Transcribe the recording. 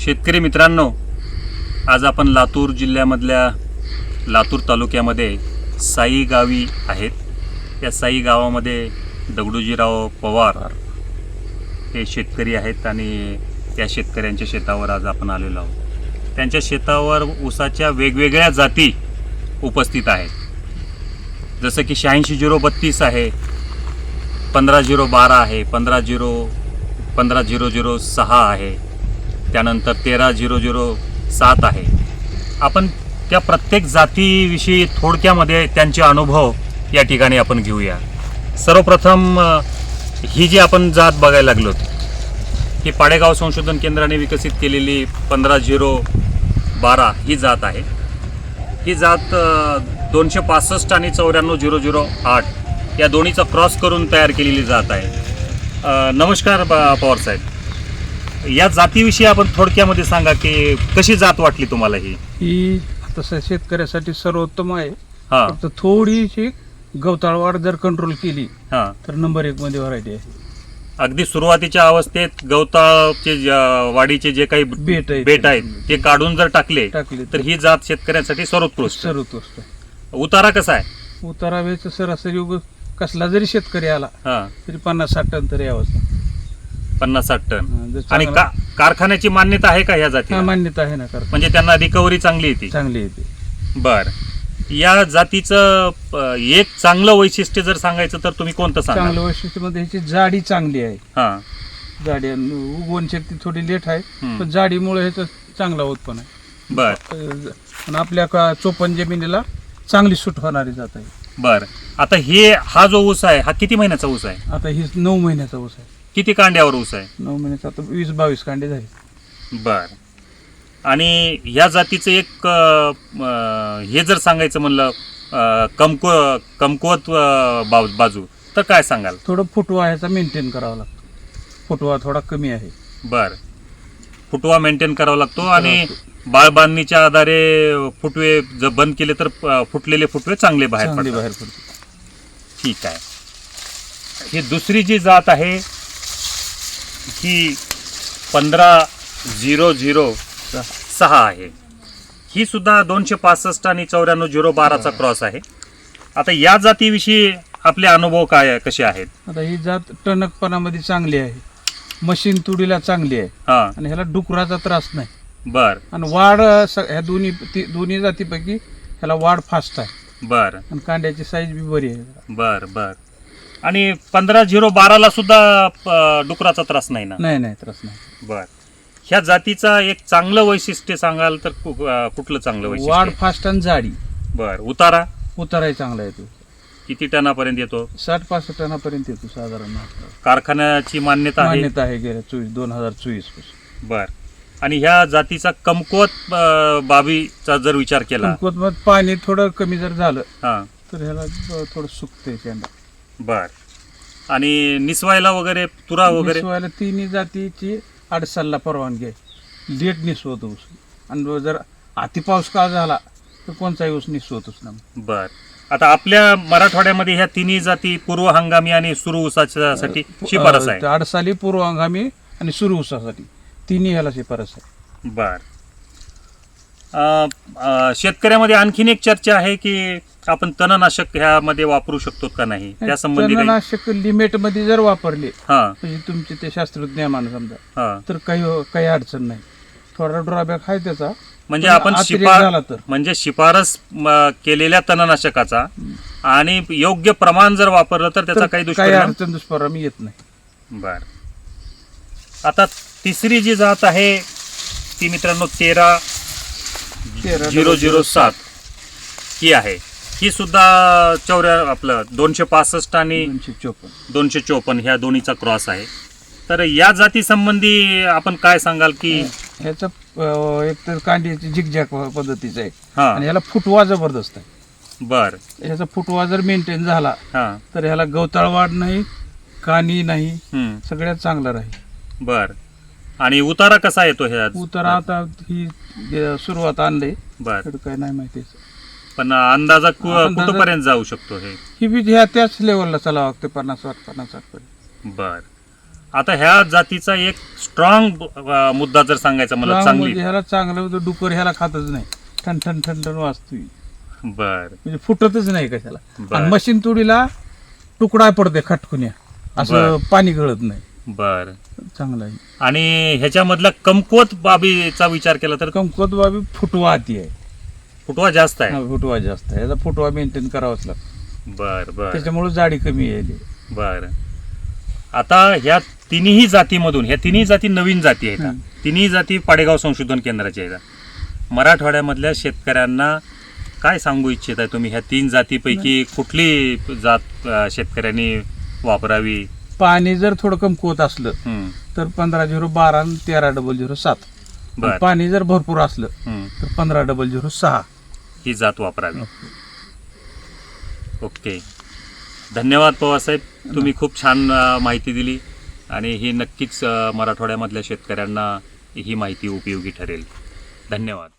शेतकरी मित्रांनो आज आपण लातूर जिल्ह्यामधल्या लातूर तालुक्यामध्ये साई गावी आहेत. या साई गावामध्ये दगडूजीराव पवार हे शेतकरी आहेत आणि त्या शेतकऱ्यांच्या शेतावर आज आपण आलेलो आहोत. त्यांच्या शेतावर ऊसाच्या वेगवेगळ्या जाती उपस्थित आहेत. जसं की शहाऐंशी झिरो बत्तीस आहे पंधरा झिरो बारा आहे पंधरा झिरो पंधरा झिरो झिरो सहा आहे त्यानंतर तेरा झिरो झिरो सात आहे. आपण त्या प्रत्येक जातीविषयी थोडक्यामध्ये त्यांचे अनुभव या ठिकाणी आपण घेऊया. सर्वप्रथम ही जी आपण जात बघायला लागलो ही पाडेगाव संशोधन केंद्राने विकसित केलेली पंधरा झिरो बारा ही जात आहे. ही जात दोनशे पासष्ट आणि चौऱ्याण्णव झिरो झिरो आठ या दोन्हीचा क्रॉस करून तयार केलेली जात आहे. नमस्कार पवार साहेब. या जातीविषयी आपण थोडक्यामध्ये सांगा की कशी जात वाटली तुम्हाला ही? ही तसं शेतकऱ्यासाठी सर्वोत्तम आहे. हां. फक्त थोडीशी गवताळ वाढ जर कंट्रोल केली हां. तर नंबर एक मध्ये व्हरायटी आहे. अगदी सुरुवातीच्या अवस्थेत गवताचे ज- वाढीचे जे काही बेट आहेत. बेट आहेत ते काढून जर टाकले टाकली तर ही जात शेतकऱ्यांसाठी सर्वोत्कृष्ट. सर्वोत्कृष्ट. उतारा कसा आहे? उतारा वेळेचं सरासरी उग कसला जरी शेतकरी आला हां. तरी पन्नास साठ टन तरी यावंच पन्नास साठ टन जर आणि चांगला- का कारखान्याची मान्यता आहे का ह्या हा, जाती मान्यता आहे ना म्हणजे त्यांना रिकव्हरी चांगली येते. चांगली येते. बर. या जातीचं अ, एक चांगलं वैशिष्ट्य जर सांगायचं तर तुम्ही कोणतं सांगा चांगलं वैशिष्ट्यमध्ये ह्याची जाडी चांगली आहे. हा. जाडी आणि उगवण शक्ती थोडी लेट आहे हम्म. पण जाडीमुळे ह्याचं चांगला उत्पन्न आहे. बर. अं, आणि आपल्या का चोपन जमिनीला चांगली सूट होणारी जात आहे. बर. आता हे हा जो ऊस आहे हा किती महिन्याचा ऊस आहे? आता ही नऊ महिन्याचा ऊस आहे. किती कांड्यावर ऊस आहे? नऊ महिन्याचा आता वीस बावीस कांडे झाले. बर. आणि ह्या जातीचं एक अ, अ, हे जर सांगायचं म्हणलं अ, कमकु कमकुवत अ, बाजू बाजू तर काय सांगाल? थोडं फुटवा ह्याचा मेंटेन करावा लागतो. फुटवा थोडा कमी आहे. बर. फुटवा मेंटेन करावा लागतो आणि बाळबांधणीच्या आधारे फुटवे जर बंद केले तर अ, फुटलेले फुटवे चांगले बाहेर चांगली पडतात. बाहेर पडते ठीक आहे. ही दुसरी जी जात आहे ही पंधरा झिरो झिरो सहा आहे. ही सुद्धा दोनशे पासष्ट आणि चौऱ्याण्णव झिरो बाराचा क्रॉस आहे. आता या जातीविषयी आपले अनुभव काय कसे आहेत? आता ही जात टणकपणामध्ये चांगली आहे. मशीन तुडीला चांगली आहे. हा. आणि ह्याला डुकराचा त्रास नाही. बर. आणि वाढ स- ह्या दोन्ही ती- दोन्ही जातीपैकी ह्याला वाढ फास्ट आहे. बर. आणि कांड्याची साईज बी बरी आहे. बर बर. आणि पंधरा झिरो बाराला सुद्धा डुकराचा त्रास नाही ना? नाही नाही त्रास नाही. बर. ह्या जातीचा एक चांगलं वैशिष्ट्य सांगाल तर कु- अ, कुठलं चांगलं वाढ वैशिष्ट्य? फास्ट आणि जाडी. बर. उतारा? उताराही चांगला येतो. किती टनापर्यंत येतो? साठ पासष्ट टनापर्यंत येतो साधारण. कारखान्याची मान्यता आहे? मान्यता आहे गेल्या चोवीस दोन हजार चोवीसपासून बर. आणि ह्या जातीचा कमकुवत अ, बाबीचा जर विचार केला? कुंकवत पाणी थोडं कमी जर झालं हा. तर ह्याला थोडं सुकते शेंडा बर. आणि निसवायला वगैरे तुरा वगैरे? निसवायला तिन्ही जातीची अडसालला परवानगी आहे. लेट निसवत ऊस. आणि जर अति पाऊस काळ झाला तर कोणताही ऊस निसवतच ना बर. आता आपल्या मराठवाड्यामध्ये ह्या तिन्ही जाती पूर्व हंगामी आणि सुरू ऊसासाठी शिफारस आहे. अडसाली पूर्व हंगामी आणि सुरू ऊसासाठी. तिन्ही ह्याला शिफारस आहे. बर. शेतकऱ्यामध्ये आणखीन एक चर्चा आहे की आपण तणनाशक ह्यामध्ये वापरू शकतो का नाही? त्या संबंधी तणनाशक लिमिटमध्ये जर वापरले हा. म्हणजे तुमचे ते शास्त्रज्ञ मानू समजा तर काही काही अडचण नाही. थोडा ड्रॉबॅक आहे त्याचा म्हणजे पण आपण अतिरेक शिफार झाला तर. म्हणजे शिफारस केलेल्या तणनाशकाचा आणि योग्य प्रमाण जर वापरलं तर त्याचा काही दुष्परिणाम दुष्परिणाम येत नाही. बर. आता तिसरी जी जात आहे ती मित्रांनो तेरा तेरा झिरो झिरो सात. ही आहे. ही सुद्धा चौऱ्या आपलं दोनशे पासष्ट आणि चोपन्न. दोनशे चोपन्न ह्या दोन्हीचा क्रॉस आहे. तर या जाती संबंधी आपण काय सांगाल की ह्याचा एक तर कांद्याची झिकझॅक पद्धतीचा आहे. हा. आणि ह्याला फुटवा जबरदस्त आहे. बर. ह्याचा फुटवा जर मेंटेन झाला हा. तर ह्याला गवताळ वाढ नाही कानी नाही सगळ्यात चांगला राहील. बर. आणि उतारा कसा येतो ह्या उतर आता ही सुरुवात आणले. बर. तर काय नाही माहिती. पण अंदाजा कु- अंदाजा- कुठपर्यंत जाऊ शकतो हे? ही बी ह्या त्याच लेवलला चालावं लागते पन्नास साठ पन्नास साठ पर्यंत. बर. आता ह्या जातीचा एक स्ट्रॉंग मुद्दा जर सांगायचा मला चांगली. म्हणजे ह्याला चांगलं होतं डुकर ह्याला खातच नाही. ठण ठण ठण ठण वाजतोय बर. म्हणजे फुटतच नाही कशाला. बर. आणि मशीन तुडीला तुकडा पडते खटकुन्या असं. पाणी गळत नाही. बर. चांगलं आहे. आणि ह्याच्यामधला कमकुवत बाबीचा विचार केला तर? कमकोत बाबी फुटवा अति आहे. फुटवा जास्त आहे. हा, फुटवा जास्त आहे. याचा फुटवा मेंटेन करावाच लागतो. बर बर. त्याच्यामुळे जाडी कमी आहे बर. आता ह्या तिन्ही जातीमधून ह्या तिन्ही जाती नवीन जाती आहेत. तिन्ही जाती पाडेगाव संशोधन केंद्राच्या आहेत. मराठवाड्यामधल्या शेतकऱ्यांना काय सांगू इच्छित आहे तुम्ही? ह्या तीन जातीपैकी कुठली जात अं, शेतकऱ्यांनी वापरावी? पाणी जर थोडं कमकुवत असलं तर पंधरा झिरो बारा आणि तेरा डबल झिरो सात. बर. पाणी जर भरपूर असलं तर पंधरा डबल झिरो सहा. ही जात वापरावी. ओके. धन्यवाद पवारसाहेब तुम्ही खूप छान अ, माहिती दिली आणि ही नक्कीच अ, मराठवाड्यामधल्या शेतकऱ्यांना ही माहिती उपयोगी ठरेल. धन्यवाद.